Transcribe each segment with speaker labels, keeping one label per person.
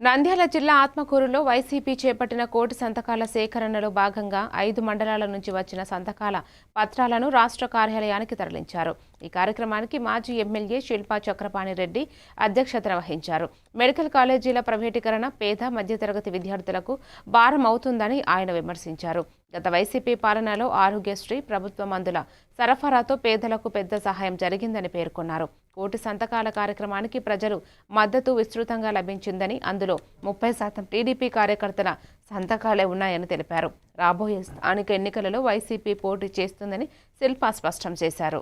Speaker 1: నంద్యాల జిల్లా ఆత్మకూరులో వైసీపీ చేపట్టిన కోటి సంతకాల సేకరణలో భాగంగా ఐదు మండలాల నుంచి వచ్చిన సంతకాల పత్రాలను రాష్ట్ర కార్యాలయానికి తరలించారు. ఈ కార్యక్రమానికి మాజీ ఎమ్మెల్యే శిల్పా చక్రపాణి రెడ్డి అధ్యక్షత వహించారు. మెడికల్ కాలేజీల ప్రైవేటీకరణ పేద మధ్యతరగతి విద్యార్థులకు భారం అవుతుందని ఆయన విమర్శించారు. గత వైసీపీ పాలనలో ఆరోగ్యశ్రీ ప్రభుత్వ మందుల సరఫరాతో పేదలకు పెద్ద సహాయం జరిగిందని పేర్కొన్నారు. కోటి సంతకాల కార్యక్రమానికి ప్రజలు మద్దతు విస్తృతంగా లభించిందని అందులో ముప్పై శాతం టీడీపీ కార్యకర్తల సంతకాలే ఉన్నాయని తెలిపారు. రాబోయే స్థానిక ఎన్నికలలో వైసీపీ పోటీ చేస్తుందని శిల్ప స్పష్టం చేశారు.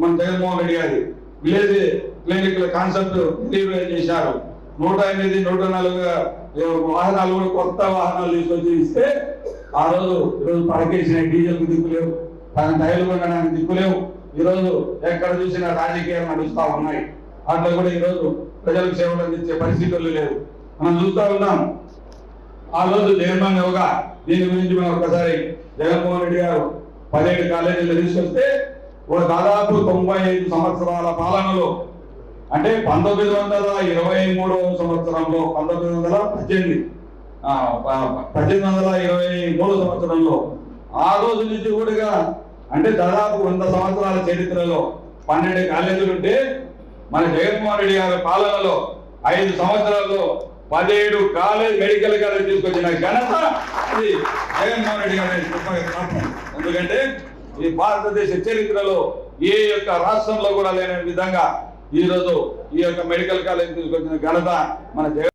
Speaker 2: మన జగన్మోహన్ రెడ్డి గారి విలేజ్ క్లినిక్ కాన్సెప్ట్ రిలీవ్ చేశారు. నూట ఎనిమిది నూట నాలుగు వాహనాలు కూడా కొత్త వాహనాలు తీసుకొచ్చి ఇస్తే ఆ రోజు ఈరోజు పడకేసిన డీజిల్ దిక్కులేవు తన టైర్లు కొనడానికి దిక్కులేవు. ఈరోజు ఎక్కడ చూసినా రాజకీయాలు నడుస్తూ ఉన్నాయి. అట్లా కూడా ఈరోజు ప్రజలకు సేవలు అందించే పరిస్థితులు లేవు. మనం చూస్తూ ఉన్నాం. ఆ రోజు జగన్మోహన్ యోగా దీని గురించి మనం ఒకసారి జగన్మోహన్ రెడ్డి గారు పదిహేడు కాలేజీలు తీసుకొస్తే ఒక దాదాపు తొంభై ఐదు సంవత్సరాల పాలనలో అంటే పంతొమ్మిది వందల ఇరవై మూడవ సంవత్సరంలో పంతొమ్మిది వందల పద్దెనిమిది. పద్దెనిమిది వందల ఇరవై మూడు సంవత్సరంలో ఆ రోజు నుంచి కూడా అంటే దాదాపు వంద సంవత్సరాల చరిత్రలో పన్నెండు కాలేజీలు ఉంటే మన జగన్మోహన్ రెడ్డి గారి పాలనలో ఐదు సంవత్సరాల్లో పదిహేడు కాలేజ్ మెడికల్ కాలేజ్ తీసుకొచ్చిన ఘనత ఇది జగన్మోహన్ రెడ్డి గారి ఎందుకంటే ఈ భారతదేశ చరిత్రలో ఏ యొక్క రాష్ట్రంలో కూడా లేని విధంగా ఈ రోజు ఈ యొక్క మెడికల్ కాలేజ్ తీసుకొచ్చిన ఘనత మన జగన్